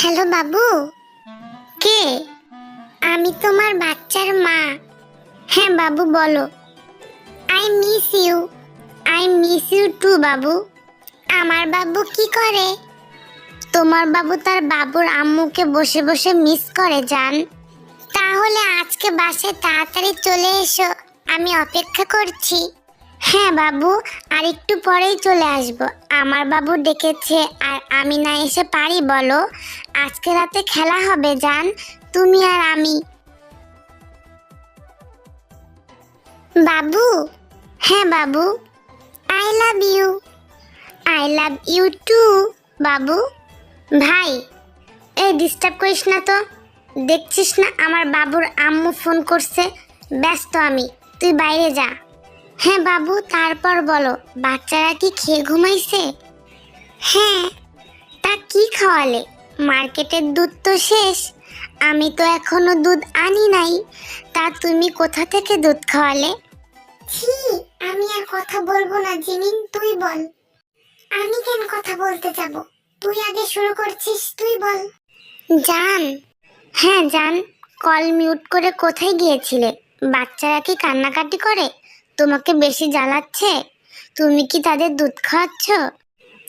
Hello বাবু। কে? আমি তোমার বাচ্চার মা। হ্যাঁ বাবু, বলো। I miss you I miss you too বাবু। আমার বাবু কি করে? তোমার বাবু তার বাবুর আম্মুকে বসে বসে মিস করে যান তাহলে আজকে বাসে তাড়াতাড়ি চলে এসো। আমি অপেক্ষা করছি। হ্যাঁ বাবু, আর একটু পরেই চলে আসব। আমার বাবু ডেকেছে, আর আমি না এসে পারি, বলো। আজকে রাতে খেলা হবে, জান, তুমি আর আমি। বাবু? হ্যাঁ বাবু। I love you I love you too বাবু। ভাই, এই ডিস্টার্ব করিস না তো। দেখছিস না, আমার বাবুর আম্মু ফোন করছে। ব্যস্ত আমি, তুই বাইরে যা। হ্যাঁ বাবু তারপর বলো বাচ্চারা কি খেয়ে ঘুমাইছে? হ্যাঁ তা কি খাওয়ালে? মার্কেটের দুধ তো শেষ আমি তো এখনও দুধ আনি নাই তা তুমি কোথা থেকে দুধ খাওয়ালে? ছি আমি আর কথা বলব না জিমিন তুই বল। আমি কেন কথা বলতে যাব? তুই আগে শুরু করছিস তুই বল। জান হ্যাঁ জান কল মিউট করে কোথায় গিয়েছিলে? বাচ্চারা কি কান্নাকাটি করে? তোমাকে বেশি জ্বালাচ্ছে? তুমি কি তাদের দুধ খাওয়াচ্ছ?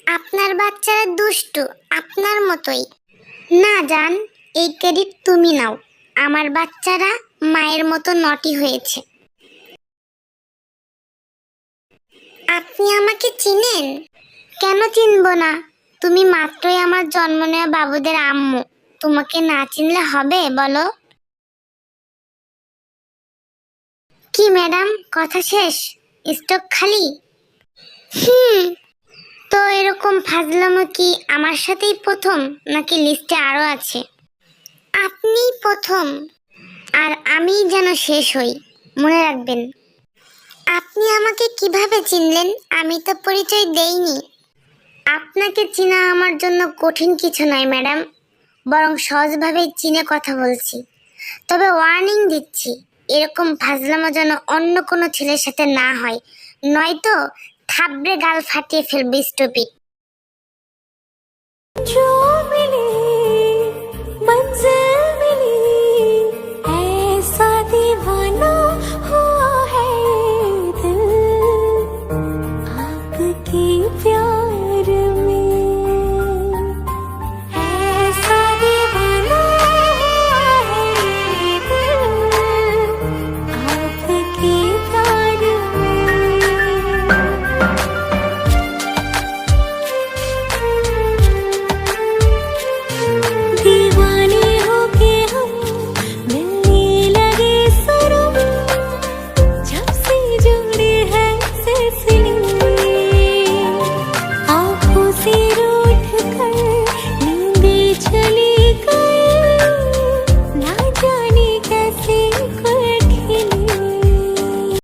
আপনার বাচ্চারা দুষ্টু, আপনার মতোই। না, জান, এই ক্রেডিট তুমি নাও। আমার বাচ্চারা মায়ের মতো নটি হয়েছে। আপনি আমাকে চিনেন? কেন চিনব না? তুমি মাত্রই আমার জন্ম নেওয়া বাবুদের আম্মু। তোমাকে না চিনলে হবে, বলো? কি ম্যাডাম? কথা শেষ? স্টক খালি? হুম। তো এরকম ফাজলামো কি আমার সাথেই প্রথম, নাকি লিস্টে আরও আছে? আপনি প্রথম। আর আমি যেন শেষ হই, মনে রাখবেন। আপনি আমাকে কীভাবে চিনলেন? আমি তো পরিচয় দেইনি। আপনাকে চেনা আমার জন্য কঠিন কিছু নয়, ম্যাডাম। বরং সহজভাবেই চিনে কথা বলছি। তবে ওয়ার্নিং দিচ্ছি। এরকম ফাজলামো যেন অন্য কোনো ছেলের সাথে না হয়। নয়তো থাবড়ে গাল ফাটিয়ে ফেলবি স্টপিক যদি